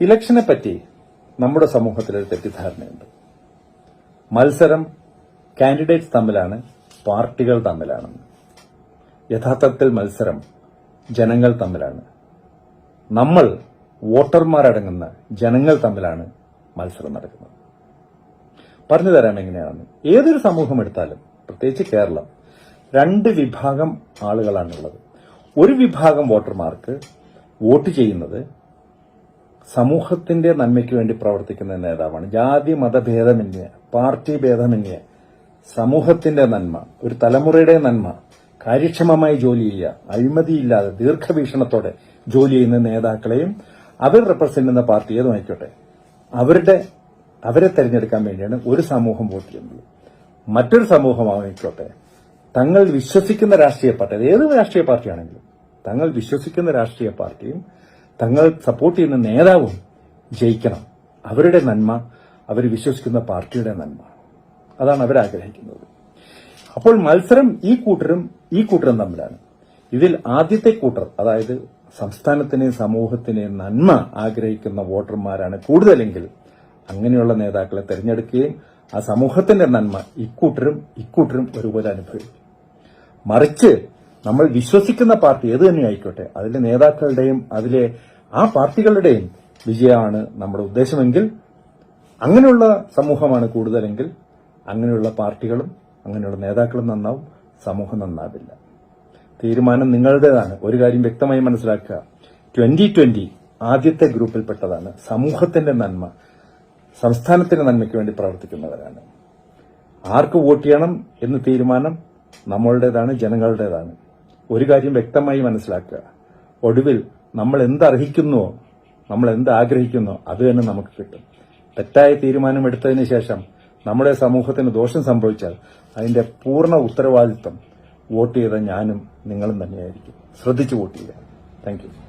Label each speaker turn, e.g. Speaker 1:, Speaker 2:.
Speaker 1: ഇലക്ഷനെ പറ്റി നമ്മുടെ സമൂഹത്തിലൊരു തെറ്റിദ്ധാരണയുണ്ട്. മത്സരം കാൻഡിഡേറ്റ്സ് തമ്മിലാണ് പാർട്ടികൾ തമ്മിലാണ് യഥാർത്ഥത്തിൽ മത്സരം ജനങ്ങൾ തമ്മിലാണ്. നമ്മൾ വോട്ടർമാരടങ്ങുന്ന ജനങ്ങൾ തമ്മിലാണ് മത്സരം നടക്കുന്നത്. പറഞ്ഞു തരാം എങ്ങനെയാണ്. ഏതൊരു സമൂഹം എടുത്താലും പ്രത്യേകിച്ച് കേരളം രണ്ട് വിഭാഗം ആളുകളാണുള്ളത്. ഒരു വിഭാഗം വോട്ടർമാർക്ക് വോട്ട് ചെയ്യുന്നത് സമൂഹത്തിന്റെ നന്മയ്ക്ക് വേണ്ടി പ്രവർത്തിക്കുന്ന നേതാവാണ്. ജാതി മതഭേദമന്യേ പാർട്ടി ഭേദമന്യേ സമൂഹത്തിന്റെ നന്മ ഒരു തലമുറയുടെ നന്മ കാര്യക്ഷമമായി ജോലി ചെയ്യുക അഴിമതിയില്ലാതെ ദീർഘവീക്ഷണത്തോടെ ജോലി ചെയ്യുന്ന നേതാക്കളെയും അവർ റെപ്രസെന്റ് ചെയ്യുന്ന പാർട്ടി ഏതുമായിക്കോട്ടെ അവരുടെ അവരെ തെരഞ്ഞെടുക്കാൻ വേണ്ടിയാണ് ഒരു സമൂഹം വോട്ട് ചെയ്യുന്നത്. മറ്റൊരു സമൂഹമായിക്കോട്ടെ തങ്ങൾ വിശ്വസിക്കുന്ന രാഷ്ട്രീയ പാർട്ടി ഏത് രാഷ്ട്രീയ പാർട്ടിയാണെങ്കിലും തങ്ങൾ വിശ്വസിക്കുന്ന രാഷ്ട്രീയ പാർട്ടിയും തങ്ങൾ സപ്പോർട്ട് ചെയ്യുന്ന നേതാവും ജയിക്കണം. അവരുടെ നന്മ അവർ വിശ്വസിക്കുന്ന പാർട്ടിയുടെ നന്മ. അതാണ് അവരാഗ്രഹിക്കുന്നത് അപ്പോൾ മത്സരം ഈ കൂട്ടരും ഈ കൂട്ടരും തമ്മിലാണ്. ഇതിൽ ആദ്യത്തെ കൂട്ടർ അതായത് സംസ്ഥാനത്തിനെയും സമൂഹത്തിനെയും നന്മ ആഗ്രഹിക്കുന്ന വോട്ടർമാരാണ് കൂടുതലെങ്കിൽ അങ്ങനെയുള്ള നേതാക്കളെ തെരഞ്ഞെടുക്കുകയും ആ സമൂഹത്തിന്റെ നന്മ ഇക്കൂട്ടരും ഇക്കൂട്ടരും ഒരുപോലെ അനുഭവിക്കും. മറിച്ച് നമ്മൾ വിശ്വസിക്കുന്ന പാർട്ടി ഏത് തന്നെ ആയിക്കോട്ടെ അതിലെ നേതാക്കളുടെയും അതിലെ ആ പാർട്ടികളുടെയും വിജയമാണ് നമ്മുടെ ഉദ്ദേശമെങ്കിൽ അങ്ങനെയുള്ള സമൂഹമാണ് കൂടുതലെങ്കിൽ അങ്ങനെയുള്ള പാർട്ടികളും അങ്ങനെയുള്ള നേതാക്കളും നന്നാവും സമൂഹം നന്നാവില്ല. തീരുമാനം നിങ്ങളുടേതാണ്. ഒരു കാര്യം വ്യക്തമായി മനസ്സിലാക്കുക. ട്വന്റി ട്വന്റി ആദ്യത്തെ ഗ്രൂപ്പിൽപ്പെട്ടതാണ്. സമൂഹത്തിന്റെ നന്മ സംസ്ഥാനത്തിന്റെ നന്മയ്ക്ക് വേണ്ടി പ്രവർത്തിക്കുന്നവരാണ്. ആർക്ക് വോട്ട് ചെയ്യണം എന്ന് തീരുമാനം നമ്മളുടേതാണ് ജനങ്ങളുടേതാണ്. ഒരു കാര്യം വ്യക്തമായി മനസ്സിലാക്കുക. ഒടുവിൽ നമ്മൾ എന്തർഹിക്കുന്നുവോ നമ്മൾ എന്ത് ആഗ്രഹിക്കുന്നോ അത് തന്നെ നമുക്ക് കിട്ടും. തെറ്റായ തീരുമാനം എടുത്തതിന് ശേഷം നമ്മുടെ സമൂഹത്തിന് ദോഷം സംഭവിച്ചാൽ അതിന്റെ പൂർണ ഉത്തരവാദിത്വം വോട്ട് ചെയ്ത ഞാനും നിങ്ങളും തന്നെയായിരിക്കും. ശ്രദ്ധിച്ചു വോട്ട് ചെയ്യുക. താങ്ക്